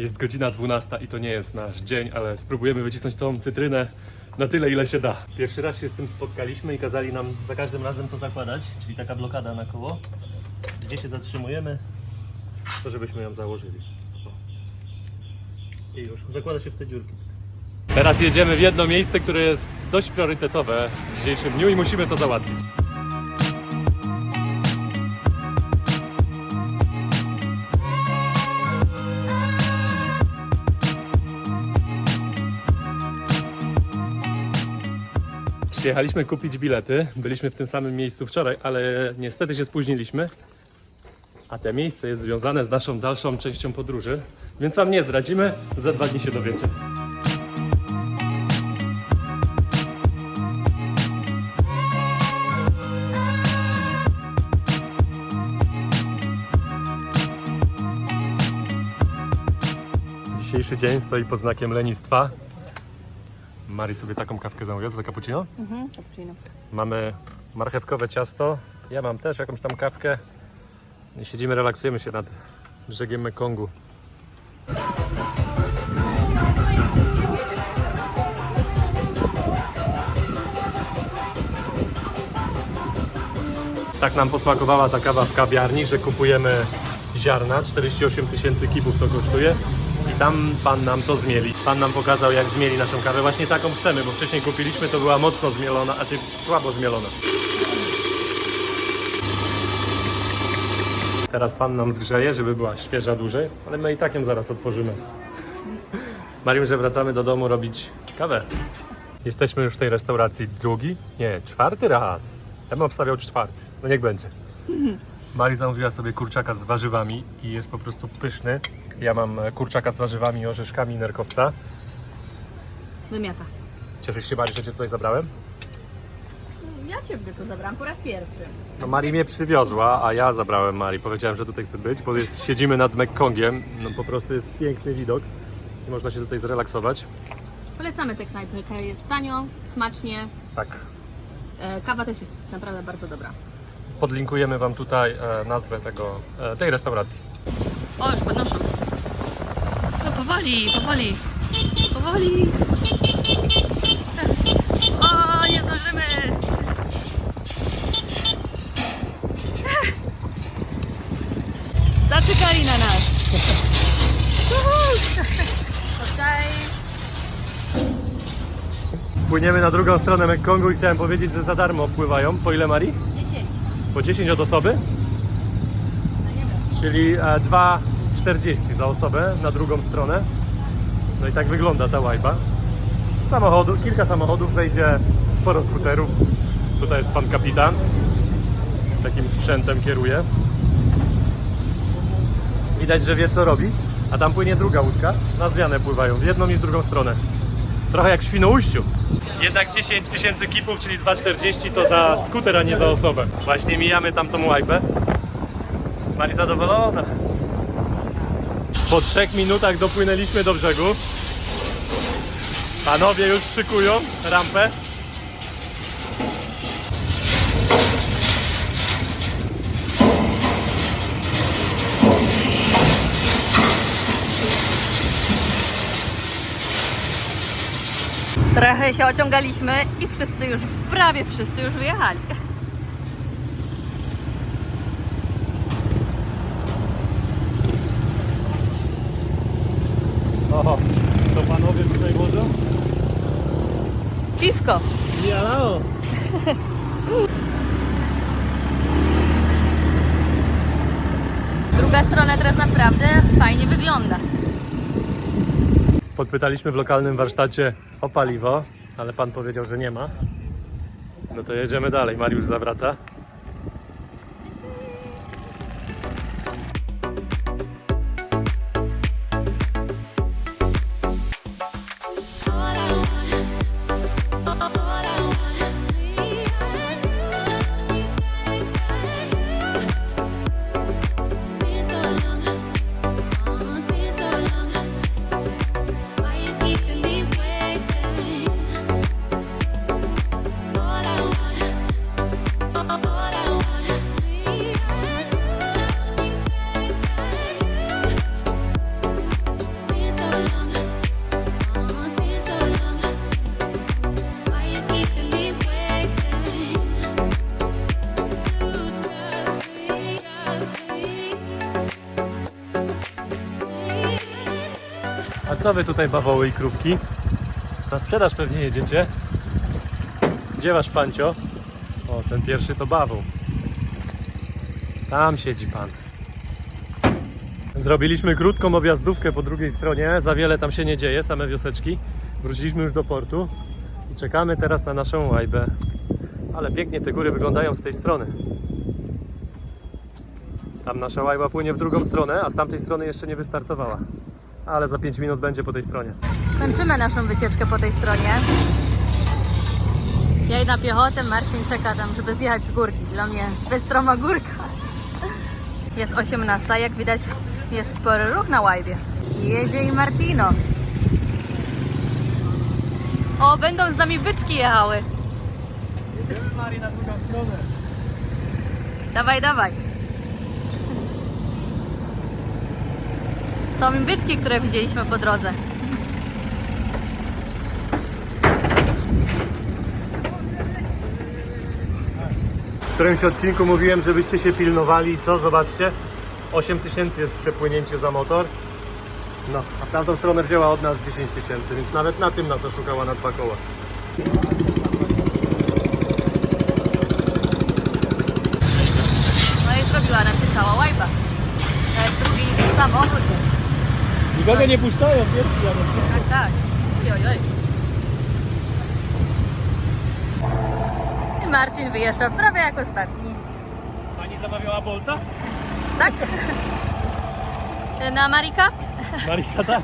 Jest godzina 12 i to nie jest nasz dzień, ale spróbujemy wycisnąć tą cytrynę na tyle, ile się da. Pierwszy raz się z tym spotkaliśmy i kazali nam za każdym razem to zakładać, czyli taka blokada na koło. Gdzie się zatrzymujemy, to żebyśmy ją założyli. I już, zakłada się w te dziurki. Teraz jedziemy w jedno miejsce, które jest dość priorytetowe w dzisiejszym dniu i musimy to załatwić. Przyjechaliśmy kupić bilety. Byliśmy w tym samym miejscu wczoraj, ale niestety się spóźniliśmy. A te miejsce jest związane z naszą dalszą częścią podróży, więc wam nie zdradzimy. Za dwa dni się dowiecie. Dzisiejszy dzień stoi pod znakiem lenistwa. Mari sobie taką kawkę zamówiła za cappuccino. Mhm, cappuccino. Mamy marchewkowe ciasto. Ja mam też jakąś tam kawkę. I siedzimy, relaksujemy się nad brzegiem Mekongu. Tak nam posmakowała ta kawa w kawiarni, że kupujemy ziarna. 48 tysięcy kibów to kosztuje. Tam pan nam to zmieli. Pan nam pokazał, jak zmieli naszą kawę. Właśnie taką chcemy, bo wcześniej kupiliśmy, to była mocno zmielona, a ty słabo zmielona. Teraz pan nam zgrzeje, żeby była świeża dłużej, ale my i tak ją zaraz otworzymy. Mariusz, że wracamy do domu robić kawę. Jesteśmy już w tej restauracji drugi, nie, czwarty raz. Ja bym obstawiał czwarty, no niech będzie. Mari zamówiła sobie kurczaka z warzywami i jest po prostu pyszny. Ja mam kurczaka z warzywami i orzeszkami nerkowca. Wymiata. Cieszysz się Mari, że cię tutaj zabrałem? Ja Ciebie tu zabrałam po raz pierwszy. No Mari mnie przywiozła, a ja zabrałem Mari. Powiedziałem, że tutaj chcę być, bo jest, siedzimy nad Mekkongiem. No po prostu jest piękny widok i można się tutaj zrelaksować. Polecamy tę knajpę. Jest tanio, smacznie. Tak. E, Kawa też jest naprawdę bardzo dobra. Podlinkujemy Wam tutaj e, nazwę tego, e, tej restauracji. O, już podnoszą. No powoli, powoli. Powoli. O, nie zdążymy. Zaczekali na nas. Płyniemy na drugą stronę Mekkongu i chciałem powiedzieć, że za darmo pływają. Po ile Mari? 10. Po 10 od osoby, czyli e, 2,40 za osobę na drugą stronę. No i tak wygląda ta łajba. Samochodu, kilka samochodów wejdzie, sporo skuterów. Tutaj jest pan kapitan. Takim sprzętem kieruje. Widać, że wie co robi. A tam płynie druga łódka. Na zmianę pływają w jedną i w drugą stronę. Trochę jak w Świnoujściu. Jednak 10 tysięcy kipów, czyli 2,40 to za skuter, a nie za osobę. Właśnie mijamy tam tą łajbę. Mari zadowolona. Po trzech minutach dopłynęliśmy do brzegu. Panowie już szykują rampę. Trochę się ociągaliśmy i wszyscy już, prawie wszyscy już wyjechali. Oho, to panowie tutaj wożą? Piwko. Jalao. Druga strona teraz naprawdę fajnie wygląda. Podpytaliśmy w lokalnym warsztacie o paliwo, ale pan powiedział, że nie ma. No to jedziemy dalej. Mariusz zawraca. Co wy tutaj bawoły i krówki? Na sprzedaż pewnie jedziecie. Gdzie wasz pancio? O, ten pierwszy to bawoł. Tam siedzi pan. Zrobiliśmy krótką objazdówkę po drugiej stronie. Za wiele tam się nie dzieje, same wioseczki. Wróciliśmy już do portu i czekamy teraz na naszą łajbę. Ale pięknie te góry wyglądają z tej strony. Tam nasza łajba płynie w drugą stronę, a z tamtej strony jeszcze nie wystartowała. Ale za 5 minut będzie po tej stronie. Kończymy naszą wycieczkę po tej stronie. Ja idę na piechotę, Marcin czeka tam, żeby zjechać z górki. Dla mnie bystroma górka. Jest 18, jak widać jest spory ruch na łajbie. Jedzie i Martino. O, będą z nami byczki jechały. Jedziemy Mari na drugą stronę. Dawaj, dawaj. Są i byczki, które widzieliśmy po drodze. W którymś odcinku mówiłem, żebyście się pilnowali. Co? Zobaczcie. 8 tysięcy jest przepłynięcie za motor. No, a w tamtą stronę wzięła od nas 10 tysięcy, więc nawet na tym nas oszukała na dwa koła. No i zrobiła nam się cała łajba. Nawet drugi samochód. Nikogo nie puszczają, pierwszy jadą. Tak, tak. Oj, oj. I Marcin wyjeżdża prawie jak ostatni. Pani zamawiała Bolta? Tak? Na Marika? Marika, tak.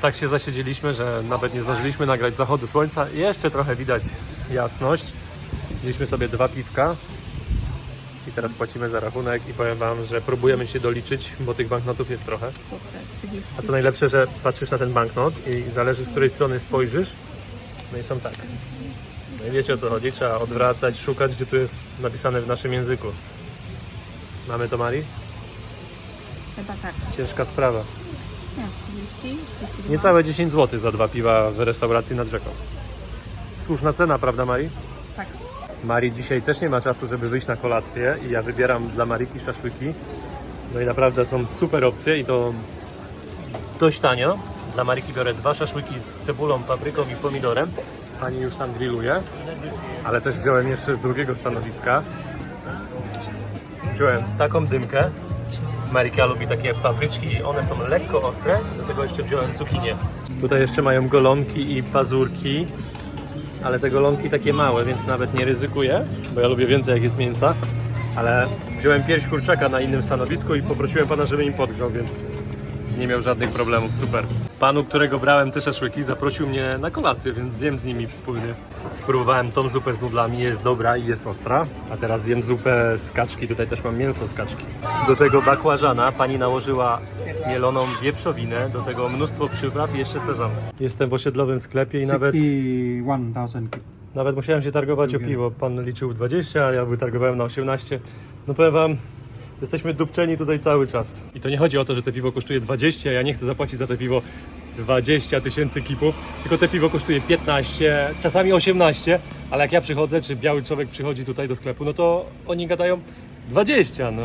Tak się zasiedzieliśmy, że nawet nie zdążyliśmy nagrać zachodu słońca. Jeszcze trochę widać jasność. Mieliśmy sobie dwa piwka i teraz płacimy za rachunek i powiem Wam, że próbujemy się doliczyć, bo tych banknotów jest trochę. A co najlepsze, że patrzysz na ten banknot i zależy z której strony spojrzysz, no i są tak. No i wiecie o co chodzi, trzeba odwracać, szukać, gdzie tu jest napisane w naszym języku. Mamy to, Mari? Chyba tak. Ciężka sprawa. Nie, 30, 32. Niecałe 10 zł za dwa piwa w restauracji nad rzeką. Słuszna cena, prawda Mari? Tak. Mari dzisiaj też nie ma czasu, żeby wyjść na kolację i ja wybieram dla Mariki szaszłyki. No i naprawdę są super opcje i to dość tanio. Dla Mariki biorę dwa szaszłyki z cebulą, papryką i pomidorem. Pani już tam grilluje, ale też wziąłem jeszcze z drugiego stanowiska. Wziąłem taką dymkę. Marika lubi takie papryczki i one są lekko ostre. Do tego jeszcze wziąłem cukinię. Tutaj jeszcze mają golonki i pazurki ale te golonki takie małe, więc nawet nie ryzykuję, bo ja lubię więcej jak jest mięsa. Ale wziąłem pierś kurczaka na innym stanowisku i poprosiłem pana, żeby im podgrzał, więc nie miał żadnych problemów, super. Panu, którego brałem te szaszłyki, zaprosił mnie na kolację, więc zjem z nimi wspólnie. Spróbowałem tą zupę z nudlami, jest dobra i jest ostra. A teraz zjem zupę z kaczki, tutaj też mam mięso z kaczki. Do tego bakłażana pani nałożyła mieloną wieprzowinę, do tego mnóstwo przypraw i jeszcze sezam. Jestem w osiedlowym sklepie i nawet 61,000 kip. nawet musiałem się targować o piwo. Pan liczył 20, a ja wytargowałem na 18. No powiem wam, jesteśmy dupczeni tutaj cały czas. I to nie chodzi o to, że te piwo kosztuje 20, a ja nie chcę zapłacić za te piwo 20 tysięcy kipów, tylko te piwo kosztuje 15, czasami 18, ale jak ja przychodzę, czy biały człowiek przychodzi tutaj do sklepu, no to oni gadają 20, no.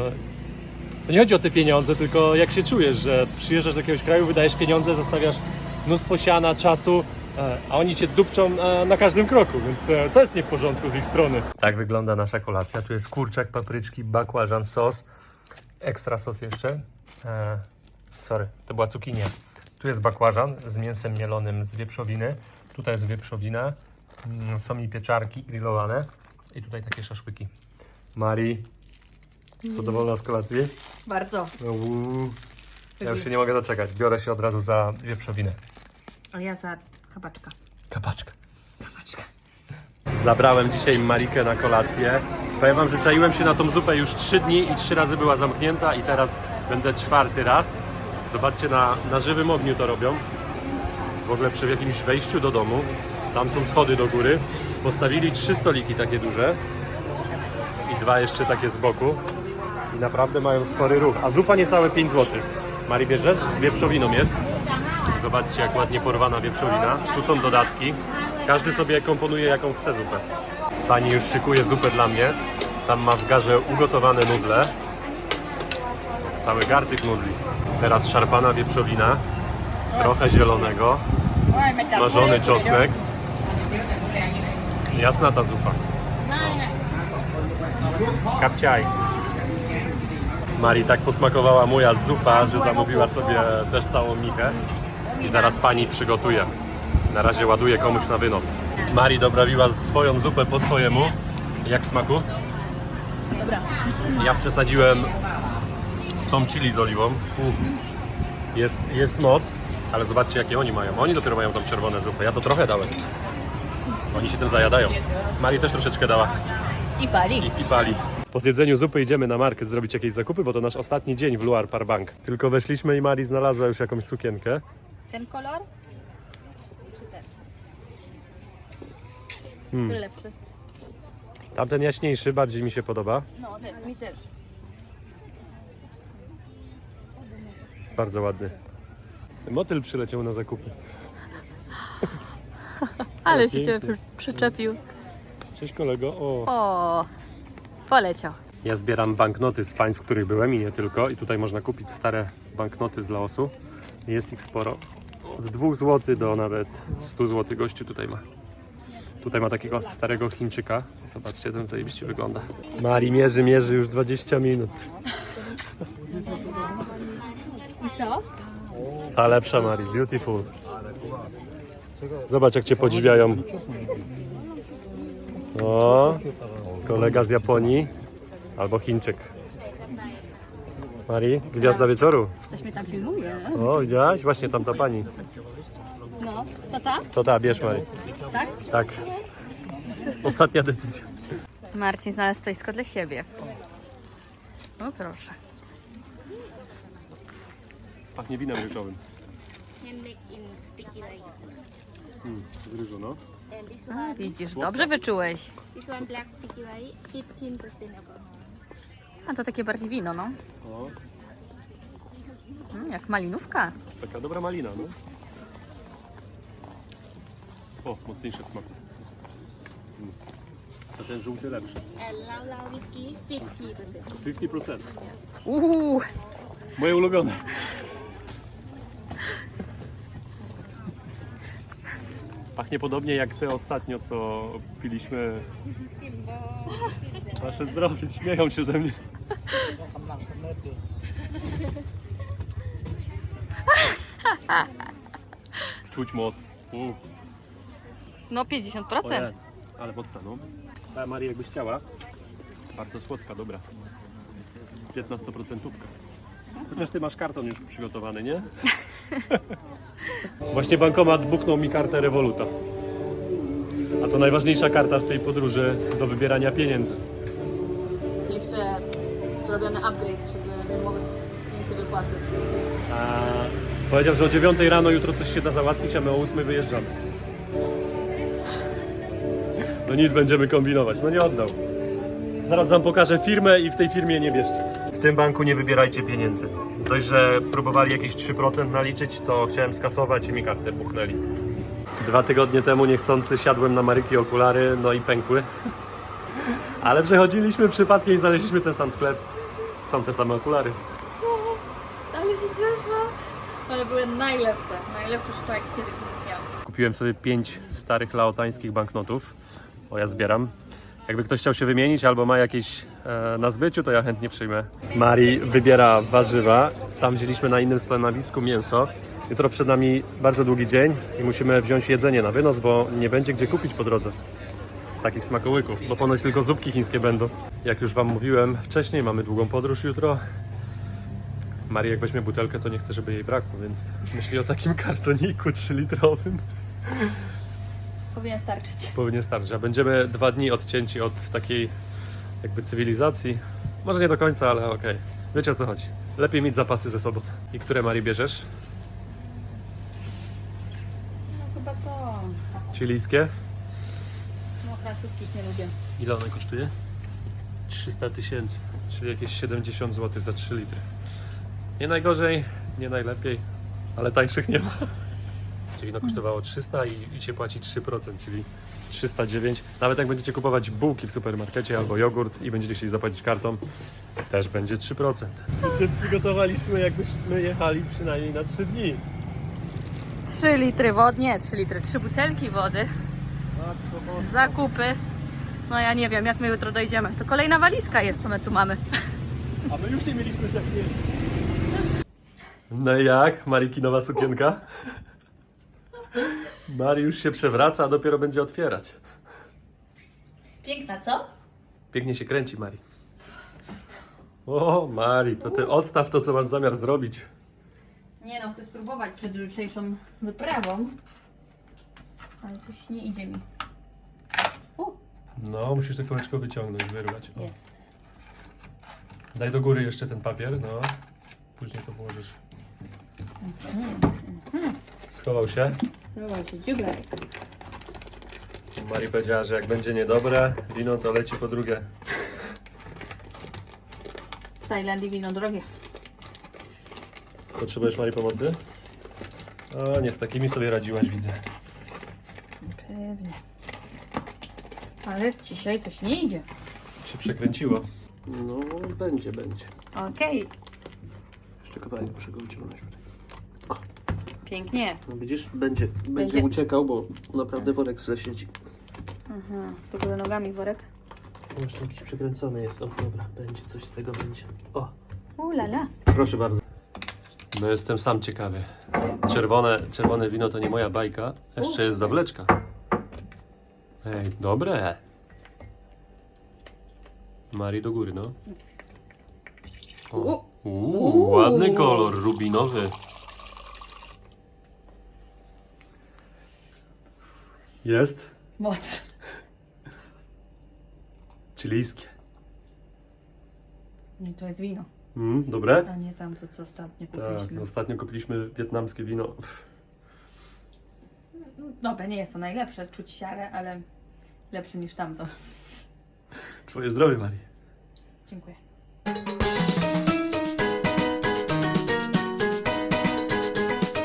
To nie chodzi o te pieniądze, tylko jak się czujesz, że przyjeżdżasz do jakiegoś kraju, wydajesz pieniądze, zostawiasz mnóstwo siana, czasu, e, a oni cię dupczą e, na każdym kroku, więc e, to jest nie w porządku z ich strony. Tak wygląda nasza kolacja. Tu jest kurczak, papryczki, bakłażan, sos, ekstra sos jeszcze. E, sorry, to była cukinia. Tu jest bakłażan z mięsem mielonym z wieprzowiny. Tutaj jest wieprzowina. Mm, Są mi pieczarki grillowane. I tutaj takie szaszłyki. Mari, zadowolona z kolacji? Bardzo. Uuu. Ja już się nie mogę doczekać. Biorę się od razu za wieprzowinę. A ja za kabaczka. Kapaczka. Kabaczka. Zabrałem dzisiaj Marikę na kolację. Powiem wam, że czaiłem się na tą zupę już trzy dni i trzy razy była zamknięta i teraz będę czwarty raz. Zobaczcie, na, na żywym ogniu to robią. W ogóle przy jakimś wejściu do domu. Tam są schody do góry. Postawili trzy stoliki takie duże i dwa jeszcze takie z boku. I naprawdę mają spory ruch. A zupa niecałe 5 zł. Mari bierze? Z wieprzowiną jest. Zobaczcie, jak ładnie porwana wieprzowina. Tu są dodatki. Każdy sobie komponuje, jaką chce zupę. Pani już szykuje zupę dla mnie. Tam ma w garze ugotowane nudle. Cały gar tych nudli. Teraz szarpana wieprzowina. trochę zielonego, smażony czosnek. Jasna ta zupa. Kapciaj. Marii tak posmakowała moja zupa, że zamówiła sobie też całą michę. I zaraz pani przygotuje. Na razie ładuje komuś na wynos. Marii doprawiła swoją zupę po swojemu. Jak w smaku? Dobra. Ja przesadziłem z tą chili z oliwą. Jest, jest moc, ale zobaczcie jakie oni mają. Oni dopiero mają tą czerwoną zupę. Ja to trochę dałem. Oni się tym zajadają. Marii też troszeczkę dała I pali. i, i pali. Po zjedzeniu zupy idziemy na market zrobić jakieś zakupy, bo to nasz ostatni dzień w Luar Parbank. Tylko weszliśmy i Marii znalazła już jakąś sukienkę. Ten kolor? Czy ten? Hmm. Który lepszy? Tamten jaśniejszy bardziej mi się podoba. No, ten, mi też. Bardzo ładny. Motyl przyleciał na zakupy. Ale się ciebie przy, przyczepił. Cześć kolego. O. O, poleciał. Ja zbieram banknoty z państw, w których byłem i nie tylko. I tutaj można kupić stare banknoty z Laosu. Jest ich sporo. Od 2 zł do nawet 100 zł gościu tutaj ma. Tutaj ma takiego starego Chińczyka. Zobaczcie, ten zajebiście wygląda. Mari mierzy, mierzy już 20 minut. I co? Ta lepsza Mari, beautiful. Zobacz jak cię podziwiają. O, kolega z Japonii albo Chińczyk. Mari, gwiazda wieczoru. Ktoś mnie tam filmuje. O, widziałaś? Właśnie tam ta pani. No, to ta? To ta, bierz Mari. Tak? Tak. Ostatnia decyzja. Marcin znalazł stoisko dla siebie. O proszę. Pachnie winem ryżowym. Mm, z ryżu, no. A, widzisz, dobrze wyczułeś. this one black sticky rice, 15% alcohol. A to takie bardziej wino, no. O, Mm, jak malinówka. taka dobra malina, no. O, mocniejsze w smaku. Mm. A ten żółty lepszy. And Lao Lao whiskey, 50%. 50%. Uuu, Moje ulubione. Pachnie podobnie jak te ostatnio, co piliśmy. Nasze zdrowie, śmieją się ze mnie. Czuć moc. U, no 50%. ojej, ale mocna, no. Ta Maria jakbyś chciała. Bardzo słodka, dobra. 15%. Chociaż ty masz karton już przygotowany, nie? Właśnie bankomat buknął mi kartę Revoluta. A to najważniejsza karta w tej podróży do wybierania pieniędzy. Jeszcze zrobiony upgrade, żeby móc więcej wypłacać. A powiedział, że o 9 rano jutro coś się da załatwić, a my o 8 wyjeżdżamy. No nic, będziemy kombinować. No nie oddał. Zaraz wam pokażę firmę i w tej firmie nie bierzcie. W tym banku nie wybierajcie pieniędzy. Dość, że próbowali jakieś 3% naliczyć, to chciałem skasować i mi kartę puknęli. Dwa tygodnie temu niechcący siadłem na Maryki okulary, no i pękły. Ale przechodziliśmy przypadkiem i znaleźliśmy ten sam sklep. Są te same okulary. Ale się cieszę. Ale były najlepsze. Najlepsze sztuki, jakie kiedy miałam. Kupiłem sobie pięć starych laotańskich banknotów, bo ja zbieram. Jakby ktoś chciał się wymienić albo ma jakieś e, na zbyciu, to ja chętnie przyjmę. Mari wybiera warzywa. Tam wzięliśmy na innym stanowisku mięso. Jutro przed nami bardzo długi dzień i musimy wziąć jedzenie na wynos, bo nie będzie gdzie kupić po drodze. Takich smakołyków, bo ponoć tylko zupki chińskie będą. Jak już Wam mówiłem wcześniej, mamy długą podróż jutro. Marii jak weźmie butelkę, to nie chce, żeby jej brakło, więc myśli o takim kartoniku 3-litrowym. Powinien starczyć. powinien starczyć. A będziemy dwa dni odcięci od takiej jakby cywilizacji. Może nie do końca, ale okej. Wiecie o co chodzi. Lepiej mieć zapasy ze sobą. I które Marii bierzesz? No chyba to. Chilijskie? No francuskich nie lubię. Ile one kosztuje? 300 tysięcy, czyli jakieś 70 zł za 3 litry. Nie najgorzej, nie najlepiej, ale tańszych nie ma. Czyli no kosztowało 300 i, i się płaci 3%, czyli 309. Nawet jak będziecie kupować bułki w supermarkecie albo jogurt i będziecie chcieli zapłacić kartą, też będzie 3%. My się przygotowaliśmy, jakbyśmy jechali przynajmniej na 3 dni. 3 litry wody, nie 3 litry, 3 butelki wody. Zakupy. No ja nie wiem, jak my jutro dojdziemy. To kolejna walizka jest, co my tu mamy. A my już nie mieliśmy tak No i jak? Mariki nowa sukienka? Mari już się przewraca, a dopiero będzie otwierać. Piękna, co? Pięknie się kręci, Mari. O, Mari, to ty odstaw to, co masz zamiar zrobić. Nie no, chcę spróbować przed jutrzejszą wyprawą. Ale coś nie idzie mi. U, No, musisz to kółeczko wyciągnąć, wyrwać. O. jest. Daj do góry jeszcze ten papier, no. Później to położysz. Schował się. Zobacz, dziubek. Mari powiedziała, że jak będzie niedobre wino, to leci po drugie. W Tajlandii wino drogie. Potrzebujesz Mari pomocy? O, nie z takimi sobie radziłaś, widzę. Pewnie. Ale dzisiaj coś nie idzie. Się przekręciło. No, będzie, będzie. Okej, Jeszcze kawałek muszę go wyciągnąć. Pięknie. No widzisz, będzie, będzie, Będzie. uciekał, bo naprawdę worek źle siedzi. Aha, to były nogami worek. Właśnie jakiś przekręcony jest. O, dobra, będzie, coś z tego będzie. O, U la la. proszę bardzo. No jestem sam ciekawy. Czerwone, czerwone wino to nie moja bajka. Jeszcze jest zawleczka. Ej, dobre. Mari do góry, no. O. Uuu, ładny kolor, rubinowy. Jest? Moc. Chilijskie. I to jest wino, Mm, dobre? a nie tamto, co ostatnio Tak, kupiliśmy. no ostatnio kupiliśmy wietnamskie wino. Dobra, nie jest to najlepsze, czuć siarę, ale lepsze niż tamto. Twoje zdrowie, Mari. Dziękuję.